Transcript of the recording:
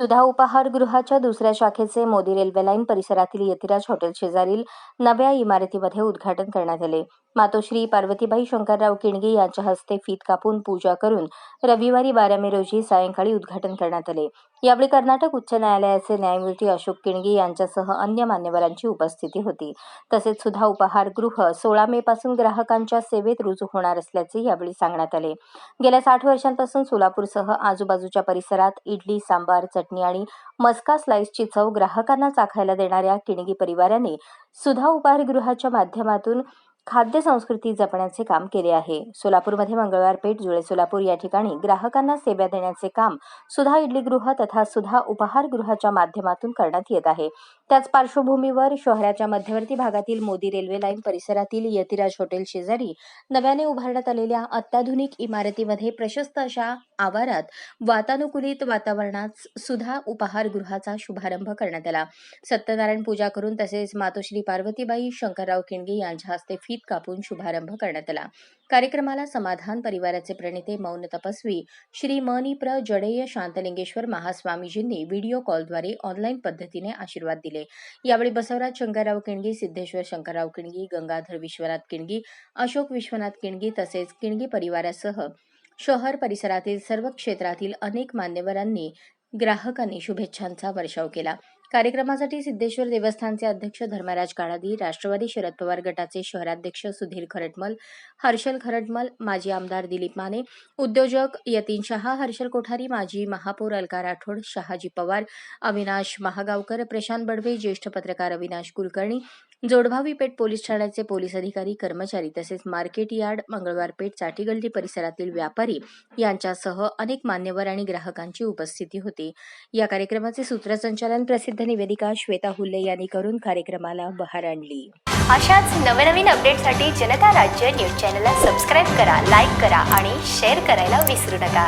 सुधा उपाहारगृहाच्या दुसऱ्या शाखेचे Modi railway line परिसरातील यतिराज हॉटेल शेजारील नव्या इमारतीमध्ये उद्घाटन करण्यात आले. मातोश्री पार्वतीबाई शंकरराव किणगे यांच्या हस्ते फीत कापून पूजा करून रविवारी बारा मे रोजी सायंकाळी उद्घाटन करण्यात आले. यावेळी कर्नाटक उच्च न्यायालयाचे न्यायमूर्ती अशोक किणगे यांच्यासह अन्य मान्यवरांची उपस्थिती होती. तसेच सुधा उपाहारगृह सोळा मे पासून ग्राहकांच्या सेवेत रुजू होणार असल्याचे यावेळी सांगण्यात आले. गेल्या साठ वर्षांपासून सोलापूरसह आजूबाजूच्या परिसरात इडली सांबार चटणी आणि मस्का स्लाइसची चव ग्राहकांना चाखायला देणाऱ्या किणगी परिवाराने सुधा उपाहारगृहाच्या माध्यमातून खाद्य संस्कृती जपण्याचे काम केले आहे. सोलापूरमध्ये मंगळवार पेठ जुळे सोलापूर या ठिकाणी ग्राहकांना सेवा देण्याचे काम सुधा इडलीगृह तथा सुधा उपहारगृहाच्या माध्यमातून करण्यात येत आहे. त्याच पार्श्वभूमीवर शहराच्या मध्यवर्ती भागातील मोदी रेल्वे लाईन परिसरातील यतिराज हॉटेल शेजारी नव्याने उभारण्यात आलेल्या अत्याधुनिक इमारतीमध्ये प्रशस्त अशा आवारात वातानुकूलित वातावरणात सुधा उपाहारगृहाचा शुभारंभ करण्यात आला. सत्यनारायण पूजा करून तसेच मातोश्री पार्वतीबाई शंकरराव किणगे यांच्या हस्ते फीत कापून शुभारंभ करण्यात आला. कार्यक्रमाला समाधान परिवाराचे प्रणेते मौन तपस्वी श्री मनिप्र जडेय शांतलिंगेश्वर महास्वामीजींनी व्हिडिओ कॉलद्वारे ऑनलाईन पद्धतीने आशीर्वाद दिले. यावेळी बसवराज शंकरराव किणगी सिद्धेश्वर शंकरराव किणगी गंगाधर विश्वनाथ किणगी अशोक विश्वनाथ किणगी तसेच किणगी परिवारासह शहर परिसरातील सर्व क्षेत्रातील अनेक मान्यवरांनी ग्राहकांनी शुभेच्छांचा वर्षाव केला. कार्यक्रमासाठी सिद्धेश्वर देवस्थानचे अध्यक्ष धर्मराज काळादी राष्ट्रवादी शरद पवार गटाचे शहराध्यक्ष सुधीर खरटमल हर्षल खरटमल माजी आमदार दिलीप माने उद्योजक यतीन शहा हर्षल कोठारी माजी महापौर अलका राठोड शहाजी पवार अविनाश महागावकर प्रशांत बडवे ज्येष्ठ पत्रकार अविनाश कुलकर्णी जोडभावी पेठ पोलीस ठाण्याचे पोलीस अधिकारी कर्मचारी तसेच मार्केट यार्ड मंगळवार पेठ चाटीगल्ली परिसरातील व्यापारी यांच्यासह अनेक मान्यवर आणि ग्राहकांची उपस्थिती होती. या कार्यक्रमाचे सूत्रसंचालन प्रसिद्ध प्रसिद्ध निवेदिका श्वेता हुल्ले यांनी करून कार्यक्रमाला बहार आणली. अशाच नवनवीन अपडेटसाठी जनता राज्य न्यूज चॅनलला सबस्क्राईब करा लाईक करा आणि शेअर करायला विसरू नका.